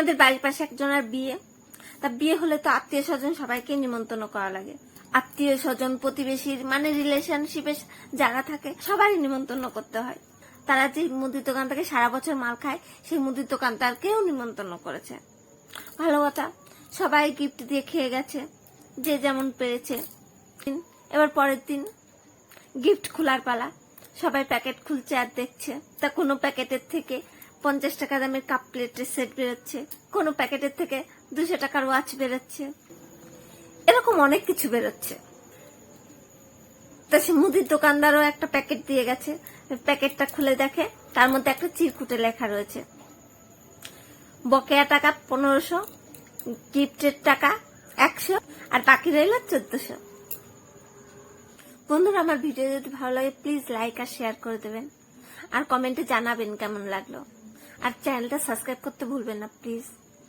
আমাদের বাড়ির পাশে একজনের বিয়ে। তা বিয়ে হলে তো আত্মীয় স্বজন সবাইকে নিমন্ত্রণ করা লাগে। আত্মীয় স্বজন, প্রতিবেশীর মানে রিলেশনশিপে যারা থাকে সবারই নিমন্ত্রণ করতে হয়। তারা যে মুদির দোকান থেকে সারা বছর মাল খায়, সেই মুদির দোকানদারকেও নিমন্ত্রণ করেছে। ভালো কথা, সবাই গিফট দিয়ে খেয়ে গেছে, যে যেমন পেরেছে। এবার পরের দিন গিফট খোলার পালা, সবাই প্যাকেট খুলছে আর দেখছে। তা কোনো প্যাকেটের থেকে পঞ্চাশ টাকা দামের কাপ প্লেটের সেট বেরোচ্ছে। কোনো প্যাকেটের থেকে দুশো টাকার ওয়াচ বেরোচ্ছে। এরকম অনেক কিছু বেরোচ্ছে। তা সে মুদির দোকানদারও একটা প্যাকেট দিয়ে গেছে। প্যাকেটটা খুলে দেখে, তার মধ্যে একটা চিরকুটে লেখা রয়েছে। বকেয়া টাকা পনেরোশো গিফটের টাকা একশো, আর বাকি রইল চোদ্দশো। বন্ধুরা, আমার ভিডিও যদি ভালো লাগে প্লিজ লাইক আর শেয়ার করে দেবেন। আর কমেন্টে জানাবেন কেমন লাগল। আর চ্যানেলটা সাবস্ক্রাইব করতে ভুলবেন না প্লিজ।